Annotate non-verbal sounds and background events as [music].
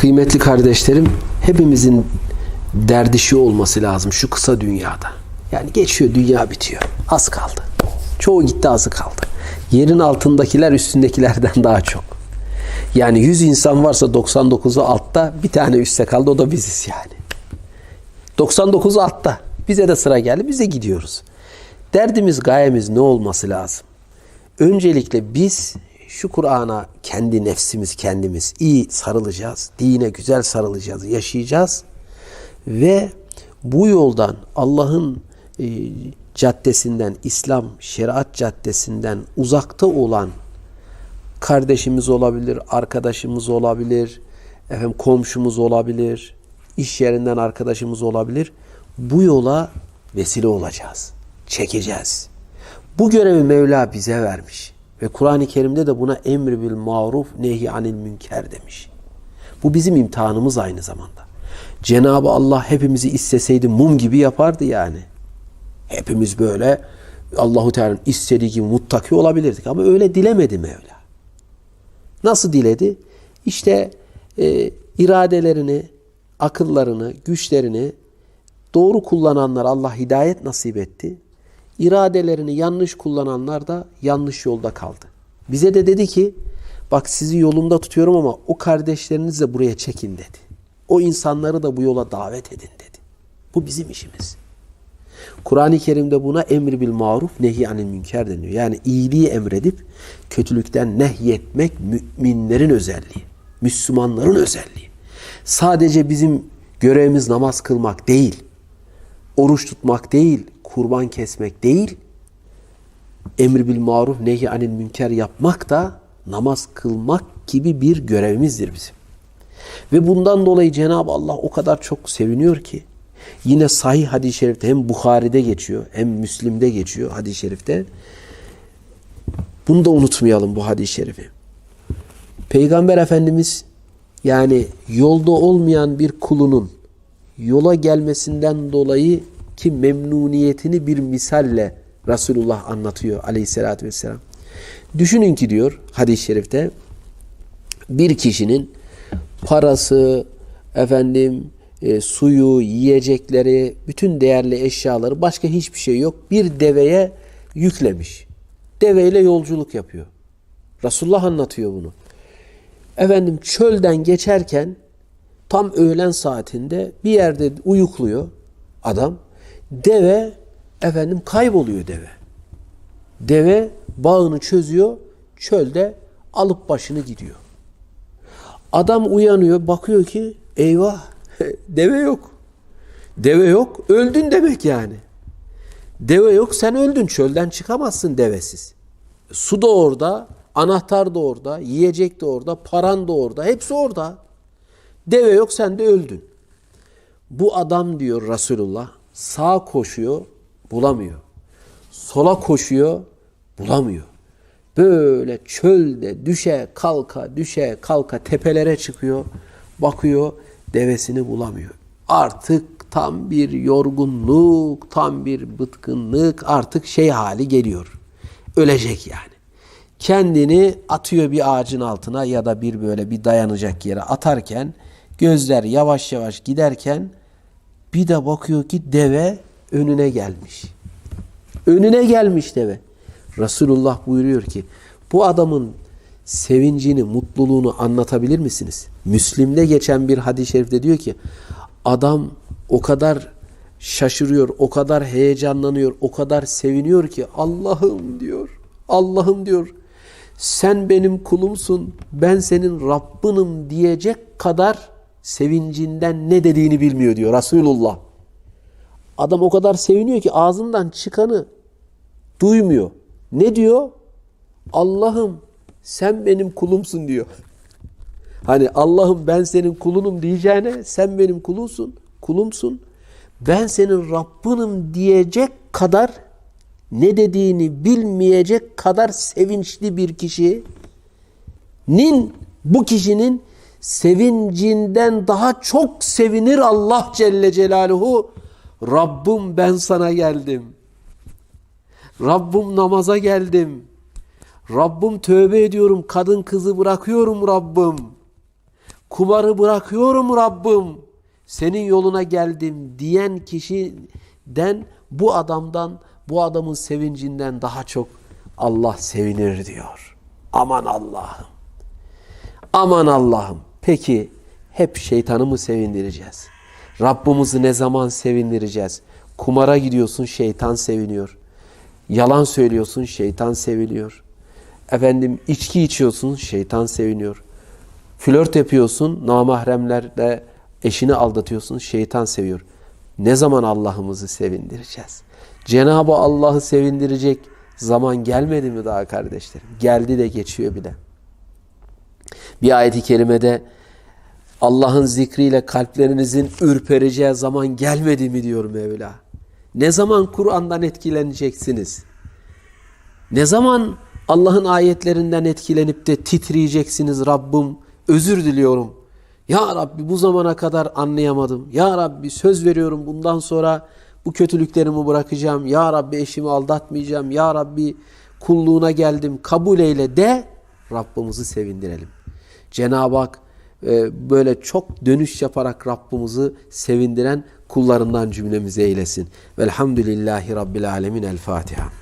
Kıymetli kardeşlerim, hepimizin derdi şu olması lazım şu kısa dünyada. Yani geçiyor, dünya bitiyor. Az kaldı. Çoğu gitti, azı kaldı. Yerin altındakiler üstündekilerden [laughs] daha çok. Yani 100 insan varsa 99'u altta, bir tane üstte kaldı, o da biziz yani. 99'u altta. Bize de sıra geldi, bize gidiyoruz. Derdimiz, gayemiz ne olması lazım? Öncelikle biz şu Kur'an'a kendi nefsimiz kendimiz iyi sarılacağız. Dine güzel sarılacağız, yaşayacağız. Ve bu yoldan Allah'ın e, caddesinden, İslam şeriat caddesinden uzakta olan kardeşimiz olabilir, arkadaşımız olabilir, efendim komşumuz olabilir, iş yerinden arkadaşımız olabilir. Bu yola vesile olacağız. Çekeceğiz. Bu görevi Mevla bize vermiş. Ve Kur'an-ı Kerim'de de buna emri bil maruf nehy anil münker demiş. Bu bizim imtihanımız aynı zamanda. Cenab-ı Allah hepimizi isteseydi mum gibi yapardı yani. Hepimiz böyle Allahu Teala'nın istediği gibi muttaki olabilirdik ama öyle dilemedi Mevla. Nasıl diledi? İşte e, iradelerini, akıllarını, güçlerini doğru kullananlar Allah hidayet nasip etti. İradelerini yanlış kullananlar da yanlış yolda kaldı. Bize de dedi ki bak sizi yolumda tutuyorum ama o kardeşlerinizi buraya çekin dedi. O insanları da bu yola davet edin dedi. Bu bizim işimiz. Kur'an-ı Kerim'de buna emri bil maruf nehy anil münker deniyor. Yani iyiliği emredip kötülükten nehyetmek müminlerin özelliği. Müslümanların özelliği. Sadece bizim görevimiz namaz kılmak değil. Oruç tutmak değil. Kurban kesmek değil. Emri bil maruf nehy anil münker yapmak da namaz kılmak gibi bir görevimizdir bizim. Ve bundan dolayı Cenab-ı Allah o kadar çok seviniyor ki yine sahih hadis-i şerifte hem Bukhari'de geçiyor hem Müslim'de geçiyor hadis-i şerifte. Bunu da unutmayalım bu hadis-i şerifi. Peygamber Efendimiz yani yolda olmayan bir kulunun yola gelmesinden dolayı ki memnuniyetini bir misalle Resulullah anlatıyor aleyhissalatü vesselam. Düşünün ki diyor hadis-i şerifte bir kişinin parası, efendim e, suyu, yiyecekleri, bütün değerli eşyaları başka hiçbir şey yok. Bir deveye yüklemiş. Deveyle yolculuk yapıyor. Resulullah anlatıyor bunu. Efendim çölden geçerken tam öğlen saatinde bir yerde uyukluyor adam. Deve efendim kayboluyor deve. Deve bağını çözüyor, çölde alıp başını gidiyor. Adam uyanıyor, bakıyor ki eyvah [laughs] deve yok. Deve yok, öldün demek yani. Deve yok, sen öldün. Çölden çıkamazsın devesiz. Su da orada, anahtar da orada, yiyecek de orada, paran da orada, hepsi orada. Deve yok, sen de öldün. Bu adam diyor Resulullah, sağ koşuyor, bulamıyor. Sola koşuyor, bulamıyor. Böyle çölde düşe kalka düşe kalka tepelere çıkıyor. Bakıyor devesini bulamıyor. Artık tam bir yorgunluk, tam bir bıtkınlık artık şey hali geliyor. Ölecek yani. Kendini atıyor bir ağacın altına ya da bir böyle bir dayanacak yere atarken gözler yavaş yavaş giderken bir de bakıyor ki deve önüne gelmiş. Önüne gelmiş deve. Resulullah buyuruyor ki bu adamın sevincini, mutluluğunu anlatabilir misiniz? Müslim'de geçen bir hadis-i şerifte diyor ki adam o kadar şaşırıyor, o kadar heyecanlanıyor, o kadar seviniyor ki Allah'ım diyor. Allah'ım diyor. Sen benim kulumsun, ben senin Rabbinim diyecek kadar sevincinden ne dediğini bilmiyor diyor Resulullah. Adam o kadar seviniyor ki ağzından çıkanı duymuyor. Ne diyor? Allah'ım sen benim kulumsun diyor. Hani Allah'ım ben senin kulunum diyeceğine sen benim kulunsun, kulumsun. Ben senin Rabbinim diyecek kadar ne dediğini bilmeyecek kadar sevinçli bir kişinin bu kişinin sevincinden daha çok sevinir Allah Celle Celaluhu. Rabbim ben sana geldim. Rabbim namaza geldim. Rabbim tövbe ediyorum. Kadın kızı bırakıyorum Rabbim. kumarı bırakıyorum Rabbim. Senin yoluna geldim diyen kişiden bu adamdan bu adamın sevincinden daha çok Allah sevinir diyor. Aman Allah'ım. Aman Allah'ım. Peki hep şeytanı mı sevindireceğiz? Rabbimizi ne zaman sevindireceğiz? Kumara gidiyorsun şeytan seviniyor. Yalan söylüyorsun şeytan seviniyor. Efendim içki içiyorsun şeytan seviniyor. Flört yapıyorsun namahremlerle eşini aldatıyorsun şeytan seviyor. Ne zaman Allah'ımızı sevindireceğiz? Cenab-ı Allah'ı sevindirecek zaman gelmedi mi daha kardeşlerim? Geldi de geçiyor bile. Bir ayet-i kerimede Allah'ın zikriyle kalplerinizin ürpereceği zaman gelmedi mi diyor Mevla. Ne zaman Kur'an'dan etkileneceksiniz? Ne zaman Allah'ın ayetlerinden etkilenip de titriyeceksiniz Rabbim özür diliyorum. Ya Rabbi bu zamana kadar anlayamadım. Ya Rabbi söz veriyorum bundan sonra bu kötülüklerimi bırakacağım. Ya Rabbi eşimi aldatmayacağım. Ya Rabbi kulluğuna geldim kabul eyle de Rabbimizi sevindirelim. Cenab-ı Hak böyle çok dönüş yaparak Rabbimizi sevindiren kullarından cümlemize eylesin. Velhamdülillahi Rabbil Alemin. El Fatiha.